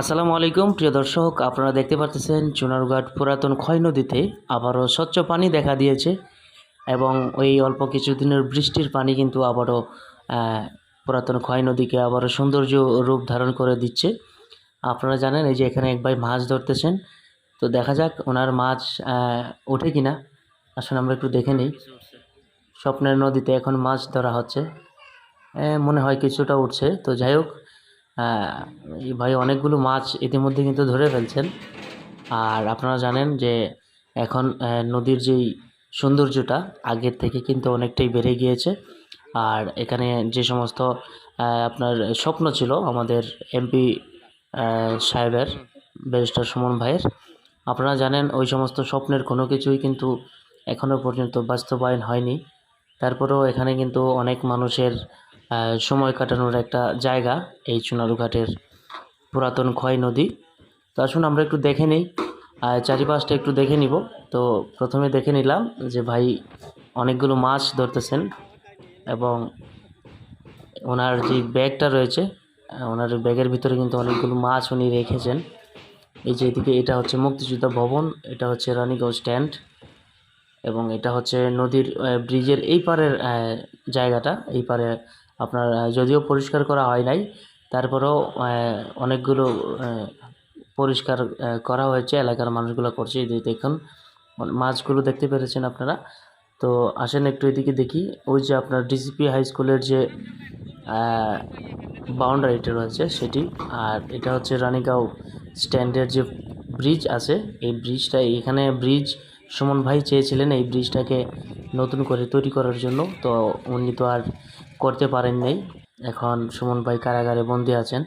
আসসালামু আলাইকুম, প্রিয় দর্শক, আপনারা দেখতে পাচ্ছেন চুনারঘাট পুরাতন ক্ষয় নদীতে আবারও স্বচ্ছ পানি দেখা দিয়েছে এবং ওই অল্প কিছুদিনের বৃষ্টির পানি কিন্তু আবারও পুরাতন ক্ষয় নদীকে আবারও সৌন্দর্য রূপ ধারণ করে দিচ্ছে। আপনারা জানেন, এই যে এখানে এক ভাই মাছ ধরতেছেন, তো দেখা যাক ওনার মাছ ওঠে কিনা। আসলে আমরা একটু দেখে নিই। স্বপ্নের নদীতে এখন মাছ ধরা হচ্ছে। মনে হয় কিছুটা উঠছে, তো যাই হোক এই ভাই অনেকগুলো মাছ ইতিমধ্যে কিন্তু ধরে ফেলছেন। আর আপনারা জানেন যে এখন নদীর যেই সৌন্দর্যটা আগের থেকে কিন্তু অনেকটাই বেড়ে গিয়েছে। আর এখানে যে সমস্ত আপনার স্বপ্ন ছিল আমাদের এমপি সাহেবের, ব্যারিস্টার সুমন ভাইয়ের, আপনারা জানেন ওই সমস্ত স্বপ্নের কোনো কিছুই কিন্তু এখনও পর্যন্ত বাস্তবায়ন হয়নি। তারপরেও এখানে কিন্তু অনেক মানুষের সময় কাটানোর একটা জায়গা এই চুনারুঘাটের পুরাতন ক্ষয় নদী। তো আসুন আমরা একটু দেখে নিই। চারিপাশটা একটু দেখে নিব। তো প্রথমে দেখে নিলাম যে ভাই অনেকগুলো মাছ ধরতেছেন এবং ওনার যে ব্যাগটা রয়েছে ওনার ব্যাগের ভিতরে কিন্তু অনেকগুলো মাছ উনি রেখেছেন। এই যে এদিকে এটা হচ্ছে মুক্তিযোদ্ধা ভবন, এটা হচ্ছে রানীগাঁও স্ট্যান্ড এবং এটা হচ্ছে নদীর ব্রিজের এই পারের জায়গাটা, এই পারে আপনার যদিও পরিষ্কার করা হয় নাই, তারপরেও অনেকগুলো পরিষ্কার করা হয়েছে, এলাকার মানুষগুলো করছে, এই দেখুন মাছগুলো দেখতে পেরেছেন আপনারা। তো আসেন একটু এদিকে দেখি, ওই যে আপনার ডিসিপি হাই স্কুলের যে বাউন্ডারিটা রয়েছে সেটি, আর এটা হচ্ছে রানীগাঁও স্ট্যান্ডের যে ব্রিজ আছে, এই ব্রিজটা এখানে ব্রিজ সুমন ভাই চেয়েছিলেন এই ব্রিজটাকে নতুন করে তৈরি করার জন্য, তো উনি তো আর করতে পারেন নাই। এখন সুমন ভাই কারাগারে বন্দি আছেন।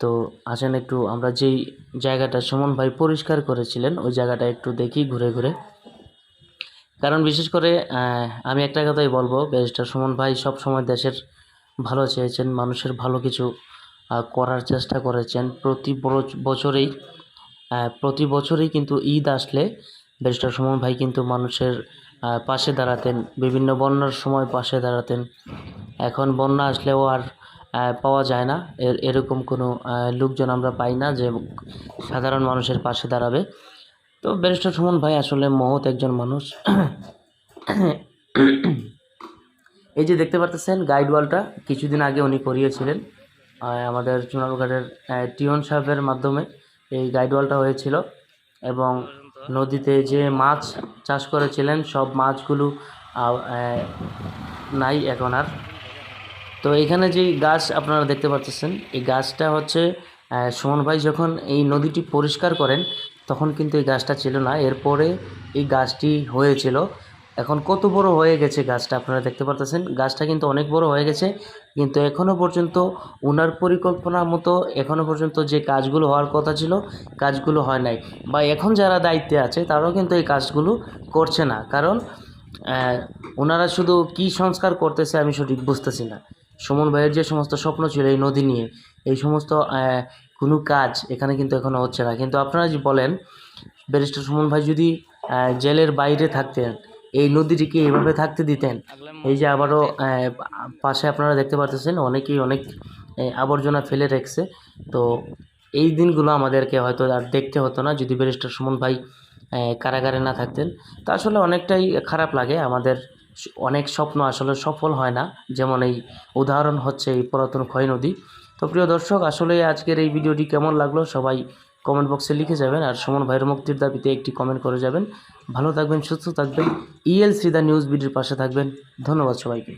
তো আসেন একটু, আমরা যেই জায়গাটা সুমন ভাই পরিষ্কার করেছিলেন, ওই জায়গাটা একটু দেখি ঘুরে ঘুরে। কারণ বিশেষ করে আমি একটা কথাই বলব, ব্যারিস্টার সুমন ভাই সব সময় দেশের ভালো চেয়েছেন, মানুষের ভালো কিছু করার চেষ্টা করেছেন। প্রতি বছরেই প্রতি বছরেই কিন্তু ঈদ আসলে ব্যারিস্টার সুমন ভাই কিন্তু মানুষের পাশে দাঁড়াতেন। বিভিন্ন বন্যার সময় পাশে দাঁড়াতেন। এখন বন্যা আসলেও আর পাওয়া যায় না। এর, এরকম কোনো লোকজন আমরা পাই না যে সাধারণ মানুষের পাশে দাঁড়াবে। তো ব্যারিস্টার সুমন ভাই আসলে মহৎ একজন মানুষ। এই যে দেখতে পারতেছেন গাইড ওয়ালটা, কিছুদিন আগে উনি করিয়েছিলেন। আমাদের চুনারঘাটের টিউন সাহেবের মাধ্যমে এই গাইড ওয়ালটা হয়েছিল। এবং নদীতে যে মাছ চাষ করেছিলেন, সব মাছগুলো নাই এখন আর। তো এখানে যে গাছ আপনারা দেখতে পাচ্ছেন, এই গাছটা হচ্ছে সুমন ভাই যখন এই নদীটি পরিষ্কার করেন, তখন কিন্তু এই গাছটা ছিল না। এরপরে এই গাছটি হয়েছিল। এখন কত বড় হয়ে গেছে গাছটা আপনারা দেখতে পারতেছেন? গাছটা কিন্তু অনেক বড় হয়ে গেছে, কিন্তু এখনও পর্যন্ত ওনার পরিকল্পনা মতো এখনও পর্যন্ত যে কাজগুলো হওয়ার কথা ছিল, কাজগুলো হয় নাই। বা এখন যারা দায়িত্বে আছে, তারাও কিন্তু এই কাজগুলো করছে না। কারণ ওনারা শুধু কি সংস্কার করতেছে আমি সঠিক বুঝতেছি না। সুমন ভাইয়ের যে সমস্ত স্বপ্ন ছিল এই নদী নিয়ে, এই সমস্ত কোনো কাজ এখানে কিন্তু এখনও হচ্ছে না। কিন্তু আপনারা যে বলেন, ব্যারিস্টার সুমন ভাই যদি জেলের বাইরে থাকতেন এই নদীটিকে এইভাবে থাকতে দিতেন? এই যে আবারও পাশে আপনারা দেখতে পাচ্ছেন অনেকেই অনেক আবর্জনা ফেলে রেখেছে। তো এই দিনগুলো আমাদেরকে হয়তো আর দেখতে হতো না যদি ব্যারিস্টার সুমন ভাই কারাগারে না থাকতেন। তা আসলে অনেকটাই খারাপ লাগে আমাদের অনেক স্বপ্ন আসলে সফল হয় না। যেমন এই উদাহরণ হচ্ছে এই পুরাতন ক্ষয় নদী। তো প্রিয় দর্শক আসলে আজকের এই ভিডিওটি কেমন লাগল? সবাই কমেন্ট বক্সে লিখে যাবেন আর সুমন ভাইয়ের মুক্তির দাবিতে একটি কমেন্ট করে যাবেন। ভালো থাকবেন, সুস্থ থাকবেন। ইএল সিদা নিউজ ভিডিওর পাশে থাকবেন। ধন্যবাদ সবাইকে।